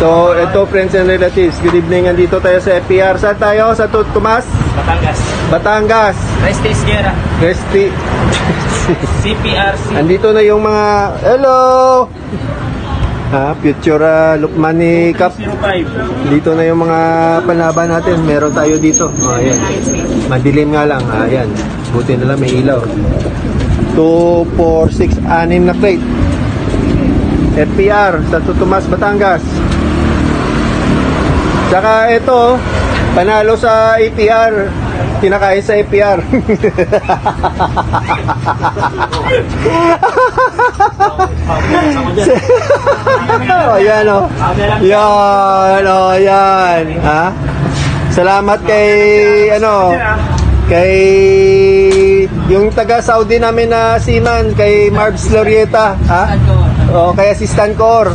So, ito friends and relatives. Good evening. Andito tayo sa FPR. Saan tayo? Sa Tu- Tomas? Batangas. Batangas. Reste Sierra. Resti. CPRC. Andito na yung mga... Hello! Ha, future uh, Lukman ni Kap. 05. Dito na yung mga panlaban natin. Meron tayo dito. Oh, ayan. Madilim nga lang. Ah, ayan. Buti na lang may ilaw. 2, 4, 6, 6 na plate. FPR sa Tutumas, Batangas. Tsaka ito, panalo sa APR. Kinakain sa APR. oh, ayan o. Yan, oh, yan. Ha? Salamat kay, ano, kay yung taga Saudi namin na seaman, kay Marbs Lorieta. Ha? O, kay Assistant Corps.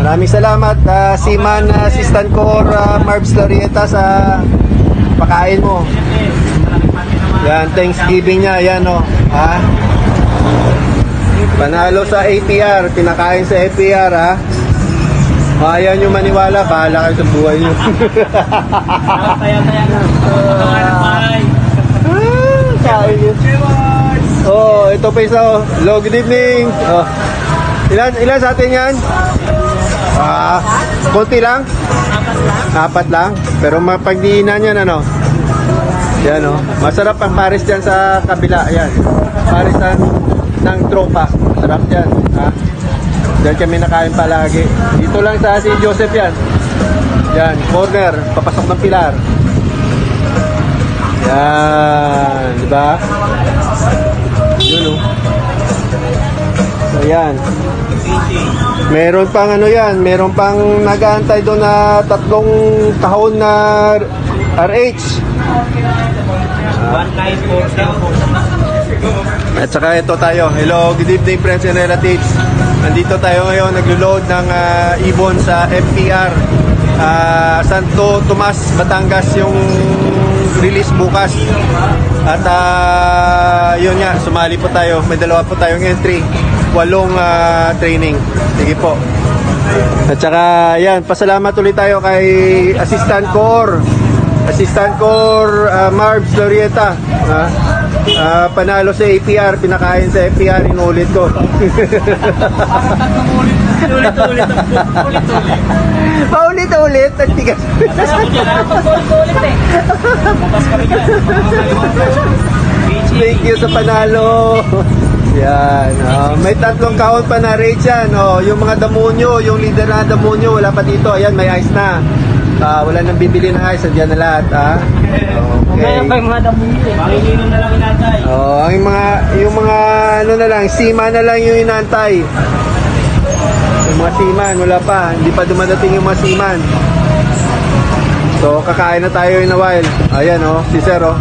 Maraming salamat, uh, seaman uh, Assistant Corps uh, Marbs Lorieta sa pakain mo. Yan, Thanksgiving niya, yan o. Ha? Panalo sa APR, pinakain sa APR ha. O, ayaw nyo maniwala, bahala kayo sa buhay nyo. Taya-taya na. Pangarap ay. Kain yun. Oh, ito pa isa oh. Hello, good evening. Oh. Ilan, ilan sa atin yan? Konti lang? Apat lang. Pero mapagdiinan yan ano? Yan oh. Masarap ang Paris dyan sa kabila. Ayan. Paris ng, ng tropa. Sarap yan. Ha? Diyan kami nakain palagi. Dito lang sa si Joseph yan. Yan, corner. Papasok ng pilar. Yan. Di ba? Yun oh. Ayan. Meron pang ano yan, meron pang nag-aantay doon na tatlong kahon na RH. 1947. At saka ito tayo. Hello, good evening friends and relatives. Nandito tayo ngayon naglo-load ng ah, ibon sa FPR. Ah, Santo Tomas, Batangas yung release bukas. At ah, yun nga, sumali po tayo. May dalawa po tayong entry. Walong ah, training. Sige po. At saka yan, pasalamat ulit tayo kay Assistant Core. Assistant Core uh, Marbs Lorieta. Ha? Ah, panalo sa APR, pinakain sa APR, inulit ko. Ulit-ulit. Ulit-ulit. Paulit-ulit, ang tigas. Ulit-ulit eh. Thank you sa panalo. Yan. ah, may tatlong kahon pa na rate yan. Oh, yung mga damonyo, yung leader na damonyo, wala pa dito. Ayan, may ice na. Ah, wala nang bibili ng ice. Andiyan na lahat. Ha? Okay. mga damo eh. Makikino na lang inatay. Oh, ang mga yung mga ano na lang, sima na lang yung inantay. Yung mga siman, wala pa. Hindi pa dumadating yung mga siman. So, kakain na tayo in a while. Ayan, oh, si Sir, oh.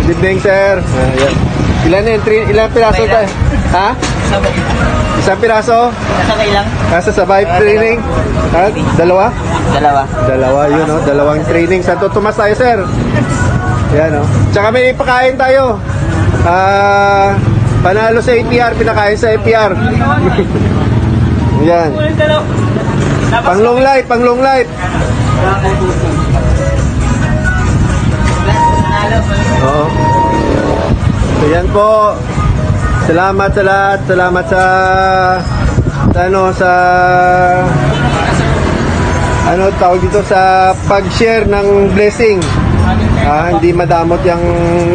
Good evening, Sir. Ayan. Ilan na yun? Three- Ilan piraso tayo? Ha? Sabay. Isang piraso? Sabay lang. Nasa survive training? Ha? Dalawa? Dalawa. Dalawa, yun, oh. Dalawang training. Santo Tomas tayo, Sir. Yan, oh. Tsaka may pakain tayo. Ah, panalo sa APR, pinakain sa APR. Yan. Ulit dalaw. Pang long life, pang long life. So yan po. Salamat sa lahat. Salamat sa sa ano sa ano tawag dito sa pag-share ng blessing. Ah, hindi madamot yung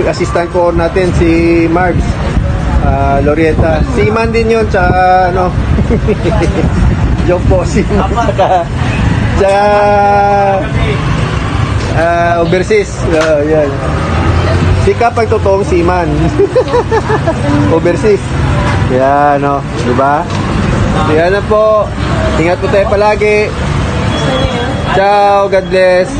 assistant ko natin si Marbs. Ah, Lorieta. Si Man din yun sa ano. Joke po si Man. Tsaka, ah, overseas. Ah, yan. Si Kap ang totoong seaman. overseas. Yan, no. Diba? Yan na po. Ingat po tayo palagi. Ciao. God bless.